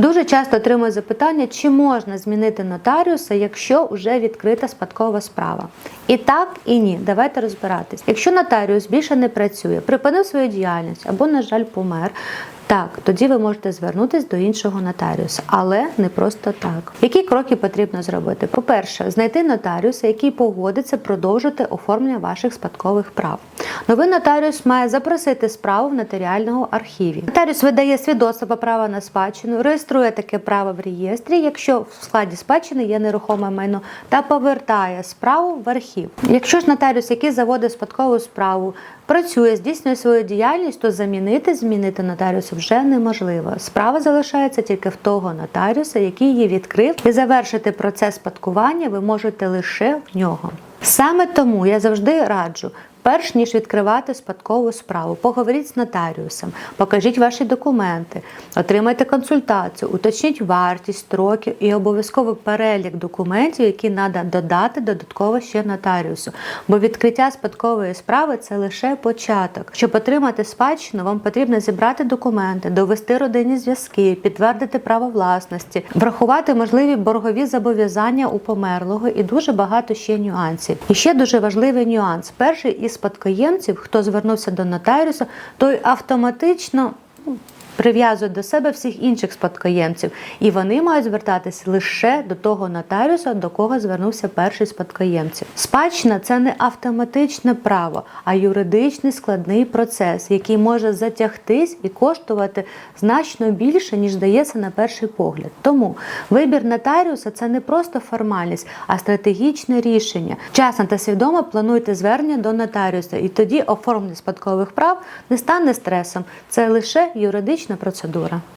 Дуже часто отримую запитання, чи можна змінити нотаріуса, якщо вже відкрита спадкова справа. І так, і ні. Давайте розбиратись. Якщо нотаріус більше не працює, припинив свою діяльність або, на жаль, помер. Так, тоді ви можете звернутися до іншого нотаріуса, але не просто так. Які кроки потрібно зробити? По-перше, знайти нотаріуса, який погодиться продовжити оформлення ваших спадкових прав. Новий нотаріус має запросити справу в нотаріальному архіві. Нотаріус видає свідоцтво про право на спадщину, реєструє таке право в реєстрі, якщо в складі спадщини є нерухоме майно, та повертає справу в архів. Якщо ж нотаріус, який заводить спадкову справу, працює, здійснює свою діяльність, то замінити, змінити нотаріуса вже неможливо. Справа залишається тільки в того нотаріуса, який її відкрив, і завершити процес спадкування ви можете лише в нього. Саме тому я завжди раджу. Перш ніж відкривати спадкову справу, поговоріть з нотаріусом, покажіть ваші документи, отримайте консультацію, уточніть вартість, строки і обов'язково перелік документів, які треба додати додатково ще нотаріусу. Бо відкриття спадкової справи це лише початок. Щоб отримати спадщину, вам потрібно зібрати документи, довести родинні зв'язки, підтвердити право власності, врахувати можливі боргові зобов'язання у померлого і дуже багато ще нюансів. І ще дуже важливий нюанс: перший із спадкоємців, хто звернувся до нотаріуса, той автоматично. Прив'язує до себе всіх інших спадкоємців, і вони мають звертатись лише до того нотаріуса, до кого звернувся перший спадкоємців. Спадщина це не автоматичне право, а юридичний складний процес, який може затягтись і коштувати значно більше, ніж здається на перший погляд. Тому вибір нотаріуса це не просто формальність, а стратегічне рішення. Часно та свідомо плануйте звернення до нотаріуса, і тоді оформлення спадкових прав не стане стресом. Це лише юридична процедура.